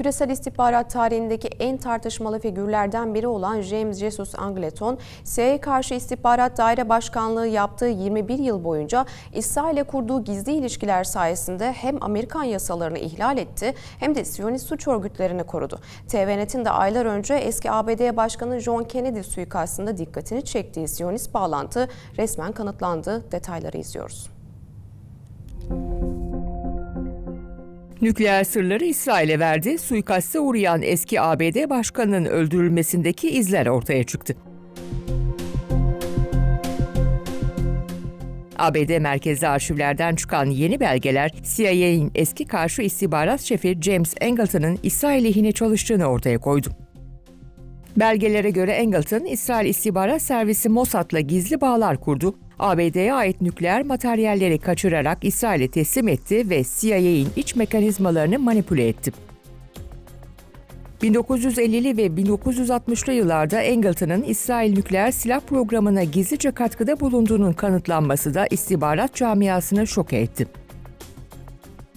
Küresel istihbarat tarihindeki en tartışmalı figürlerden biri olan James Jesus Angleton, CIA'ya karşı istihbarat daire başkanlığı yaptığı 21 yıl boyunca İsrail'e kurduğu gizli ilişkiler sayesinde hem Amerikan yasalarını ihlal etti hem de Siyonist suç örgütlerini korudu. TVNet'in de aylar önce eski ABD Başkanı John Kennedy suikastında dikkatini çektiği Siyonist bağlantı resmen kanıtlandı. Detayları izliyoruz. Nükleer sırları İsrail'e verdi, suikaste uğrayan eski ABD başkanının öldürülmesindeki izler ortaya çıktı. ABD merkezli arşivlerden çıkan yeni belgeler, CIA'nin eski karşı istihbarat şefi James Angleton'ın İsrail lehine çalıştığını ortaya koydu. Belgelere göre Angleton, İsrail İstihbarat Servisi Mossad'la gizli bağlar kurdu, ABD'ye ait nükleer materyalleri kaçırarak İsrail'e teslim etti ve CIA'nin iç mekanizmalarını manipüle etti. 1950'li ve 1960'lı yıllarda Angleton'ın İsrail nükleer silah programına gizlice katkıda bulunduğunun kanıtlanması da istihbarat camiasını şok etti.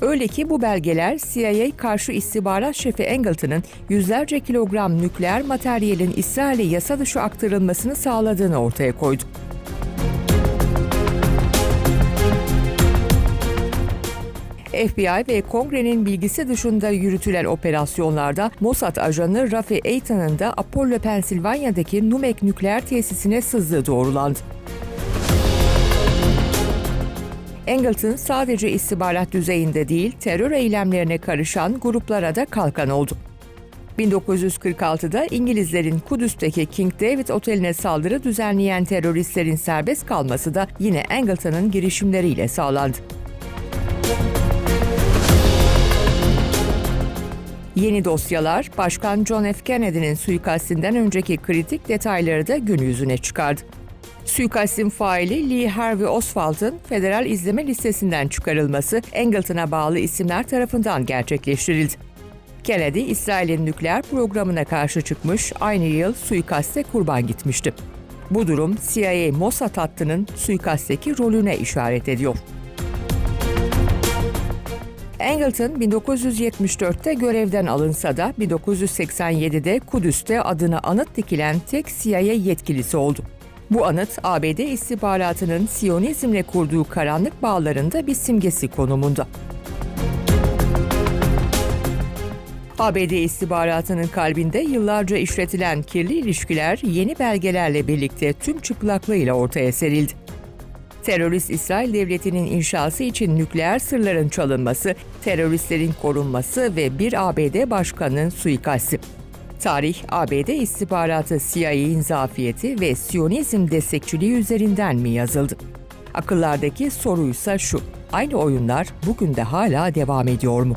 Öyle ki bu belgeler CIA karşı istihbarat şefi Angleton'ın yüzlerce kilogram nükleer materyalin İsrail'e yasa dışı aktarılmasını sağladığını ortaya koydu. FBI ve Kongre'nin bilgisi dışında yürütülen operasyonlarda Mossad ajanı Rafi Eitan'ın da Apollo, Pensilvanya'daki Numek nükleer tesisine sızdığı doğrulandı. Angleton sadece istihbarat düzeyinde değil, terör eylemlerine karışan gruplara da kalkan oldu. 1946'da İngilizlerin Kudüs'teki King David Oteli'ne saldırı düzenleyen teröristlerin serbest kalması da yine Angleton'ın girişimleriyle sağlandı. Yeni dosyalar, Başkan John F. Kennedy'nin suikastinden önceki kritik detayları da gün yüzüne çıkardı. Suikastin faili Lee Harvey Oswald'ın federal izleme listesinden çıkarılması Angleton'a bağlı isimler tarafından gerçekleştirildi. Kennedy, İsrail'in nükleer programına karşı çıkmış, aynı yıl suikaste kurban gitmişti. Bu durum CIA Mossad hattının suikastteki rolüne işaret ediyor. Angleton 1974'te görevden alınsa da 1987'de Kudüs'te adına anıt dikilen tek CIA yetkilisi oldu. Bu anıt ABD istihbaratının Siyonizmle kurduğu karanlık bağlarında bir simgesi konumunda. ABD istihbaratının kalbinde yıllarca işletilen kirli ilişkiler yeni belgelerle birlikte tüm çıplaklığıyla ortaya serildi. Terörist İsrail Devleti'nin inşası için nükleer sırların çalınması, teröristlerin korunması ve bir ABD başkanının suikasti. Tarih, ABD istihbaratı CIA'nin zafiyeti ve Siyonizm destekçiliği üzerinden mi yazıldı? Akıllardaki soruysa şu, aynı oyunlar bugün de hala devam ediyor mu?